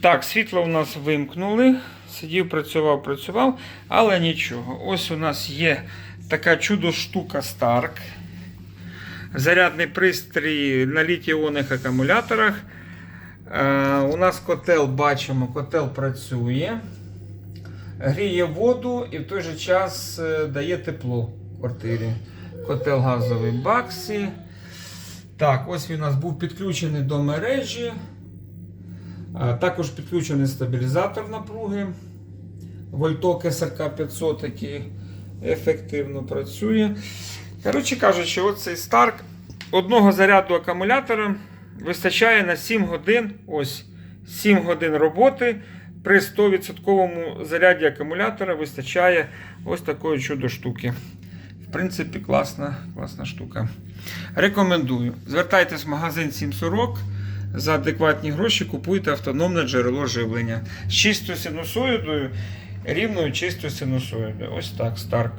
Так, світло у нас вимкнули. Сидів, працював, працював, але нічого. Ось у нас є така чудо-штука Stark. Зарядний пристрій на літій-іонних акумуляторах. Е, у нас котел бачимо, котел працює. Гріє воду і в той же час е, дає тепло в квартирі. Котел газовий Баксі. Так, ось він у нас був підключений до мережі. Також підключений стабілізатор напруги. Вольток СРК 500, який ефективно працює. Коротше кажучи, оцей Старк одного заряду акумулятора вистачає на 7 годин. Ось 7 годин роботи. При 100% заряді акумулятора вистачає ось такої чудо штуки. В принципі, класна, класна штука. Рекомендую. Звертайтесь в магазин 740. За адекватні гроші купуйте автономне джерело живлення з чистою синусоїдою, рівною чистою синусоїдою. Ось так, Старк.